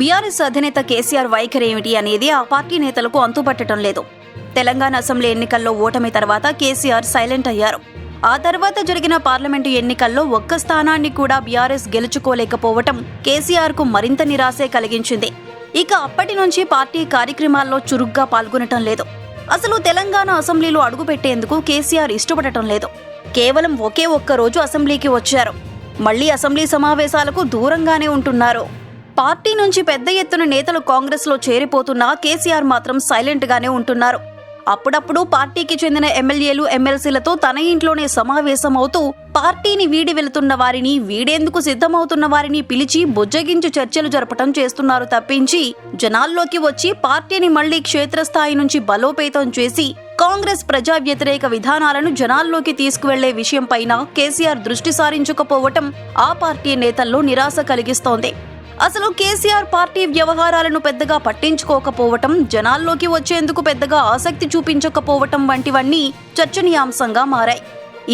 BRS అధినేత కేసీఆర్ వైఖరి ఏమిటి అనేది ఆ పార్టీ నేతలకు అంతుపట్టడం లేదు. తెలంగాణ అసెంబ్లీ ఎన్నికల్లో ఓటమి తర్వాత కేసీఆర్ సైలెంట్ అయ్యారు. ఆ తర్వాత జరిగిన పార్లమెంటు ఎన్నికల్లో ఒక్క స్థానాన్ని కూడా బీఆర్ఎస్ గెలుచుకోలేకపోవటం కేసీఆర్కు మరింత నిరాశే కలిగించింది. ఇక అప్పటి నుంచి పార్టీ కార్యక్రమాల్లో చురుగ్గా పాల్గొనటం లేదు. అసలు తెలంగాణ అసెంబ్లీలో అడుగుపెట్టేందుకు కేసీఆర్ ఇష్టపడటం లేదు. కేవలం ఒకే ఒక్క రోజు అసెంబ్లీకి వచ్చారు. మళ్ళీ అసెంబ్లీ సమావేశాలకు దూరంగానే ఉంటున్నారు. పార్టీ నుంచి పెద్ద ఎత్తున నేతలు కాంగ్రెస్లో చేరిపోతున్నా కేసీఆర్ మాత్రం సైలెంట్ గానే ఉంటున్నారు. అప్పుడప్పుడు పార్టీకి చెందిన ఎమ్మెల్యేలు ఎమ్మెల్సీలతో తన ఇంట్లోనే సమావేశమవుతూ పార్టీని వీడి వెళుతున్న వారిని వీడేందుకు సిద్ధమవుతున్న వారిని పిలిచి బుజ్జగించి చర్చలు జరపటం చేస్తున్నారు తప్పించి జనాల్లోకి వచ్చి పార్టీని మళ్ళీ క్షేత్రస్థాయి నుంచి బలోపేతం చేసి కాంగ్రెస్ ప్రజా వ్యతిరేక విధానాలను జనాల్లోకి తీసుకువెళ్ళే విషయంపైన కేసీఆర్ దృష్టి సారించకపోవటం ఆ పార్టీ నేతల్లో నిరాశ కలిగిస్తోంది. అసలు కేసీఆర్ పార్టీ వ్యవహారాలను పెద్దగా పట్టించుకోకపోవటం జనాల్లోకి వచ్చేందుకు పెద్దగా ఆసక్తి చూపించకపోవటం వంటివన్నీ చర్చనీయాంశంగా మారాయి.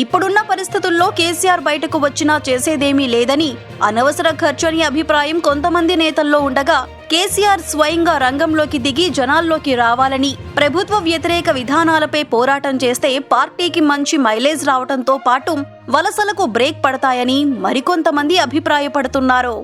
ఇప్పుడున్న పరిస్థితుల్లో కేసీఆర్ బయటకు వచ్చినా చేసేదేమీ లేదని అనవసర ఖర్చని అభిప్రాయం కొంతమంది నేతల్లో ఉండగా కేసీఆర్ స్వయంగా రంగంలోకి దిగి జనాల్లోకి రావాలని ప్రభుత్వ వ్యతిరేక విధానాలపై పోరాటం చేస్తే పార్టీకి మంచి మైలేజ్ రావడంతో పాటు వలసలకు బ్రేక్ పడతాయని మరికొంతమంది అభిప్రాయపడుతున్నారు.